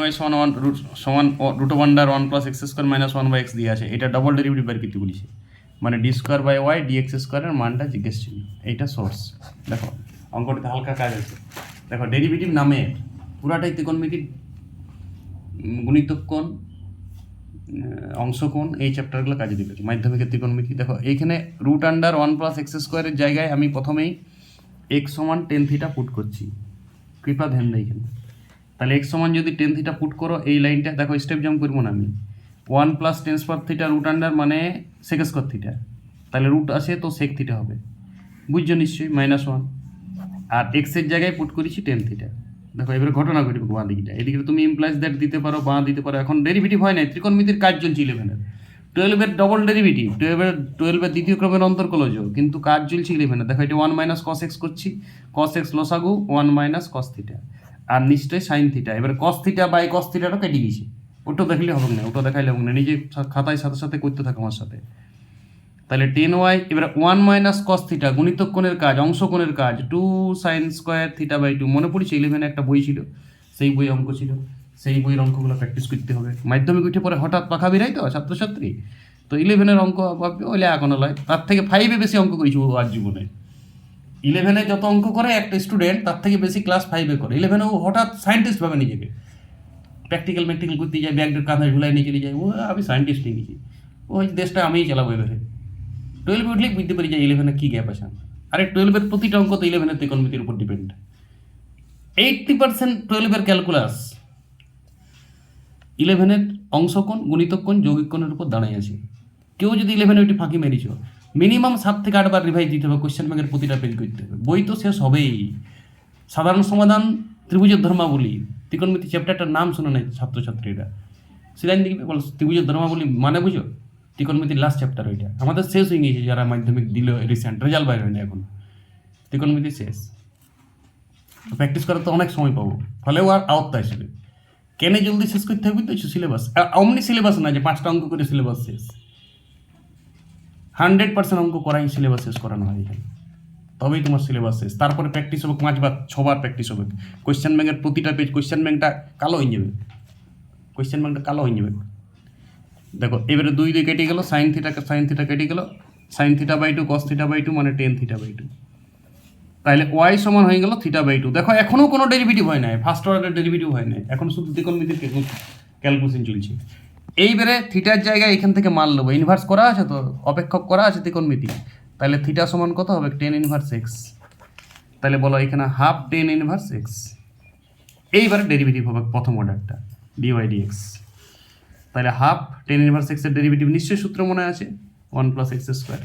Y সমান one root সমান root one der one plus x square minus one by x দিয়ে আছে। এটা ডবল ডেরিভেটিভ বের করতে বলেছে। মানে d square by y d x স্কোয়ারের মানটা জিজ্ঞেস ছিল এইটা সোর্স দেখো অঙ্কটিতে হালকা কাজ আছে। দেখো ডেরিভেটিভ নামে পুরাটাই ত্রিকোণমিতির উম, গুণিতক কোণ আহ, অংশ কোণ এই চ্যাপ্টারগুলো কাজে দিবে। মাধ্যমিকের ত্রিকোণমিতি। দেখো এইখানে root under one plus x স্কোয়ারের জায়গায় আমি প্রথমেই এক্স সমান টেন থিটা পুট করছি। কৃপা ধ্যান দেয় এখানে। তাহলে এক্স সমান যদি টেন থিটা পুট করো, এই লাইনটা, দেখো স্টেপ জাম্প করব না আমি। One plus tan square theta root under মানে সেক স্কোয়ার থিটা তাহলে রুট আসে তো সেক থিটা হবে। বুঝছ নিশ্চয়ই? মাইনাস ওয়ান আর এক্সের জায়গায় পুট করেছি টেন থিটা দেখো, এবারে ঘটনা ঘটবে বাঁ দিকটা। এদিকে তুমি ইমপ্লাইজ দ্যাট দিতে পারো, বাঁ দিতে পারো। এখন ডেরিভেটিভ হয় না ত্রিকোণমিতির কাজ চলছে ইলেভেনের টুয়েলভের ডবল ডেরিভেটিভ টুয়েলভের টুয়েলভের দ্বিতীয় ক্রমের অন্তর্কলজ। কিন্তু কাজ চলছে ইলেভেনের দেখো, এটা ওয়ান মাইনাস কস এক্স করছি। কস এক্স লসাগু ওয়ান মাইনাস কস থিটা আর নিশ্চয়ই সাইন থিটা এবার কস থিটা বাই কস থিটাটা কেটে গেছে ওটা দেখলে হবে না, ওটা দেখাইলে হবে না। নিজে খাতায় সাথে সাথে করতে থাকো আমার সাথে। তাহলে টেন ওয়াই এবার ওয়ান মাইনাস কস থিটা গুণিতক কোণের কাজ, অংশ কোণের কাজ two sine square theta by two মনে পড়েছে ইলেভেনে একটা বই ছিল? সেই বই অঙ্ক ছিল। সেই বইয়ের অঙ্কগুলো প্র্যাকটিস করতে হবে। মাধ্যমিক উঠে পরে হঠাৎ পাখা বেরাই তো, ছাত্রছাত্রী? তো ইলেভেনের অঙ্ক ভাববে, ওইলে এখনও লয় তার থেকে ফাইভে বেশি অঙ্ক করেছি আর জীবনে। ইলেভেনে যত অঙ্ক করে, একটা স্টুডেন্ট তার থেকে বেশি ক্লাস ফাইভে করে। ইলেভেনে ও হঠাৎ সায়েন্টিস্ট ভাবে নিজেকে প্র্যাকটিক্যাল ম্যাকটিক্যাল করতে যায় ব্যাগের কাঁধে ঝুলাই নিয়ে চলে যায়। ও, আমি সায়েন্টিস্ট হয়ে গেছি। ওই দেশটা আমিই চালাবো এবারে। টুয়েলভে উঠলেই বুঝতে পারি যে ইলেভেনে কী গ্যাপ আছে। আরে টুয়েলভের প্রতিটা অঙ্ক তো ইলেভেনের ত্রিকোণমিতির উপর ডিপেন্ড এইটটি পার্সেন্ট টুয়েলভের ক্যালকুলাস ইলেভেনের অংশকোণ কোণ যৌগিক কোণের উপর দাঁড়িয়ে আছে। কেউ যদি ইলেভেনে ওইটি ফাঁকি মেরেছ মিনিমাম সাত থেকে আটবার রিভাইজ দিতে হবে কোশ্চেন ব্যাংকের প্রতিটা পেজ করতে হবে। বই তো শেষ হবেই। সাধারণ সমাধান, ত্রিভুজের ধর্মাবলী। ত্রিকোণমিতি চ্যাপ্টারটার নাম শুনে নেয় ছাত্রছাত্রীরা। সেদিন দেখবে, বল, ত্রিভুজের ধর্মাবলী মানে বুঝো? ত্রিকোণমিতির লাস্ট চ্যাপ্টার ওইটা। আমাদের শেষ হয়ে গিয়েছে, যারা মাধ্যমিক দিল রিসেন্ট রেজাল্ট বাইর হয়নি এখন। ত্রিকোণমিতি শেষ। প্র্যাকটিস করার তো অনেক সময় পাবো। ফলেও আর আওত্তা আসবে। কেন জলদি শেষ করতে হবে তো সিলেবাস অমনি সিলেবাস না যে পাঁচটা অঙ্ক করে সিলেবাস শেষ। হান্ড্রেড পার্সেন্ট অঙ্ক করাই সিলেবাস শেষ করানো হয় এখানে। তবেই তোমার সিলেবাস শেষ। তারপরে প্র্যাকটিস হবে, পাঁচবার, ছবার প্র্যাকটিস হবে। কোয়েশ্চেন ব্যাংকের প্রতিটা পেজ কোয়েশ্চেন ব্যাংকটা কালো হয়ে যাবে। কোয়েশ্চেন ব্যাংকটা কালো হয়ে যাবে। দেখো, এবারে দুই দুই কেটে গেলো সাইন থিটা সাইন থিটা কেটে গেলো। Sine theta by two cos theta by two মানে টেন থিটা বাই টু তাহলে ওয়াই সমান হয়ে গেল থিটা বাই টু দেখো এখনও কোনো ডেরিভেটিভ হয় নাই। ফার্স্ট অর্ডার ডেরিভেটিভ হয় নাই। এখন শুধু ত্রিকোণমিতির ক্যালকুলেশন চলছে। এইবারে থিটার জায়গায় এখান থেকে মান নেব। ইনভার্স করা আছে তো? অপেক্ষক করা আছে ত্রিকোণমিতি তাহলে থিটা সমান কত হবে? টেন ইনভার্স এক্স তাহলে বলো এখানে হাফ টেন ইনভার্স এক্স এইবারে ডেরিভেটিভ হবে প্রথম অর্ডারটা ডিওয়াই ডিএক্স তাহলে হাফ টেন ইনভার্স এক্সের ডেরিভেটিভ নিশ্চয়ই সূত্র মনে আছে? ওয়ান প্লাস এক্স স্কোয়ার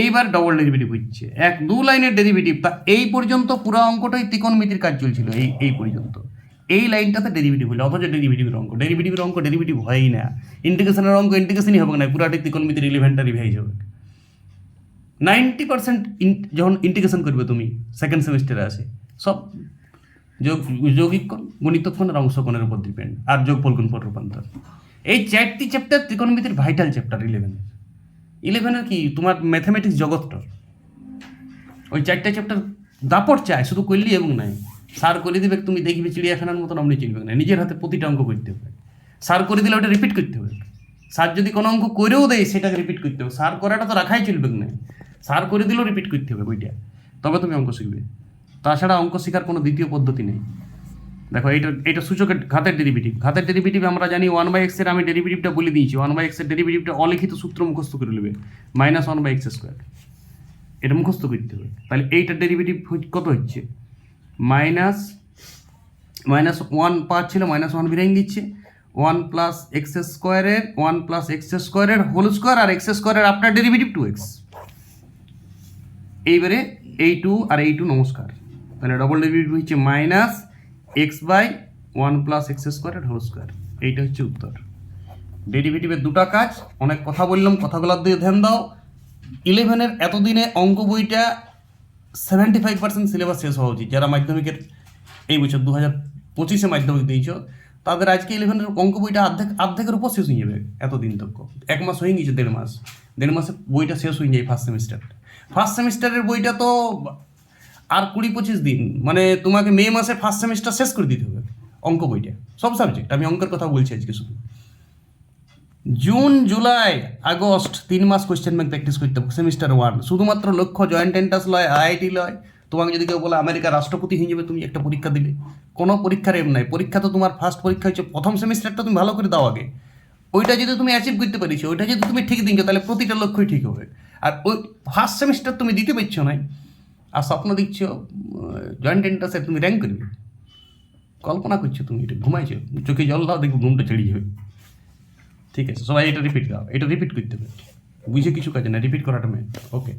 এইবার ডবল ডেরিভেটিভ হচ্ছে। এক দু লাইনের ডেরিভেটিভ তা এই পর্যন্ত পুরো অঙ্কটাই ত্রিকোণমিতির কাজ চলছিল, এই এই পর্যন্ত। এই লাইনটাতে ডেরিভেটিভ হলো অথচ ডেরিভেটিভের অঙ্ক। ডেরিভেটিভের অঙ্ক ডেরিভেটিভ হয়ই না। ইন্টিগ্রেশনের অঙ্ক ইন্টিগ্রেশনই হবে না পুরাটি ত্রিকোণমিতির ইলেভেনটা রিভাইজ হবে। নাইনটি পার্সেন্ট যখন ইন্টিগ্রেশন করবে তুমি সেকেন্ড সেমিস্টারে আসে, সব যোগ, যৌগিক কোণ গণিতক কোণ আর অংশকোণের উপর ডিপেন্ড আর যোগ যোগফল গুণফল রূপান্তর। এই চারটি চ্যাপ্টার ত্রিকোণমিতির ভাইটাল চ্যাপ্টার ইলেভেনের ইলেভেনের কি, তোমার ম্যাথামেটিক্স জগৎটার। ওই চারটা চ্যাপ্টার দাপট চায়, শুধু করলি এবং নাই। সার করে দিবে, তুমি দেখবে চিড়িয়াখানার মতন আপনি চিনবে না। নিজের হাতে প্রতিটা অঙ্ক করতে হবে। সার করে দিলে ওটা রিপিট করতে হবে। স্যার যদি কোনো অঙ্ক করেও দেয়, সেটাকে রিপিট করতে হবে। সার করাটা তো রাখাই চলবে না। সার করে দিলেও রিপিট করতে হবে বইটা। তবে তুমি অঙ্ক শিখবে। তাছাড়া অঙ্ক শেখার কোনো দ্বিতীয় পদ্ধতি নেই। দেখো এটা এটা সূচকের ঘাতের ডেরিভেটিভ ঘাতের ডেরিভেটিভ আমরা জানি ওয়ান বাই এক্সের আমি ডেরিভেটিভটা বলে দিয়েছি। ওয়ান বাই এক্সের ডেরিভেটিভটা অলিখিত সূত্র মুখস্থ করে নেবে। Minus one by x square এটা মুখস্থ করতে হবে। তাহলে এইটার ডেরিভেটিভ কত হচ্ছে? মাইনাস মাইনাস ওয়ান পাঁচ ছিল, মাইনাস ওয়ান বিরাইন দিচ্ছে। ওয়ান প্লাস এক্স স্কোয়ারের ওয়ান প্লাস এক্স স্কোয়ারের হোল স্কোয়ার আর এক্স স্কোয়ারের আপনার ডেরিভেটিভ টু এক্স এইবারে এই টু আর এই টু নমস্কার। তাহলে ডবল ডেরিভেটিভ হচ্ছে minus x by one plus x স্কোয়ারের হোল স্কোয়ার এইটা হচ্ছে উত্তর। ডেরিভেটিভের দুটা কাজ, অনেক কথা বললাম কথাগুলোর দিয়ে ধ্যান দাও। ইলেভেনের এতদিনে অঙ্ক বইটা সেভেন্টি ফাইভ পার্সেন্ট সিলেবাস শেষ হওয়া উচিত। যারা মাধ্যমিকের এই বছর দু হাজার পঁচিশে মাধ্যমিক দিয়েছ, তাদের আজকে ইলেভেনের অঙ্ক বইটা অর্ধেক, অর্ধেকের উপর শেষ হয়ে যাবে এতদিন তক। এক মাস হয়ে গিয়েছে দেড় মাস। দেড় মাসে বইটা শেষ হয়ে যায় ফার্স্ট সেমিস্টার ফার্স্ট সেমিস্টারের বইটা তো আর কুড়ি পঁচিশ দিন। মানে তোমাকে মে মাসে ফার্স্ট সেমিস্টার শেষ করে দিতে হবে অঙ্ক বইটা। সব সাবজেক্ট আমি অঙ্কের কথা বলছি আজকে শুধু। জুন, জুলাই, আগস্ট, তিন মাস কোয়েশ্চেন ব্যাংক প্র্যাকটিস করতে হবে সেমিস্টার ওয়ান শুধুমাত্র লক্ষ্য জয়েন্ট এন্ট্রান্স লয় আইআইটি লয়। তোমাকে যদি কেউ বলে আমেরিকার রাষ্ট্রপতি হয়ে যাবে, তুমি একটা পরীক্ষা দিলে। কোনো পরীক্ষার এম নাই। পরীক্ষা তো তোমার ফার্স্ট পরীক্ষা হচ্ছে প্রথম সেমিস্টারটা তুমি ভালো করে দাও আগে। ওইটা যদি তুমি অ্যাচিভ করতে পারিছো, ওইটা যদি তুমি ঠিক দিনছো তাহলে প্রতিটা লক্ষ্যই ঠিক হবে। আর ওই ফার্স্ট সেমিস্টার তুমি দিতে পারছ না আর স্বপ্ন দিচ্ছ জয়েন্ট এন্ট্রান্সে তুমি র্যাঙ্ক করবে। কল্পনা করছ তুমি, এটা ঘুমাইছো। চোখে জল দাও, দেখব ঘুমটা ছেড়ে যাবে। ঠিক আছে, সবাই এটা রিপিট দাও, এটা রিপিট করতে হবে বুঝে কিছু কাজে না রিপিট করাটা মেন ওকে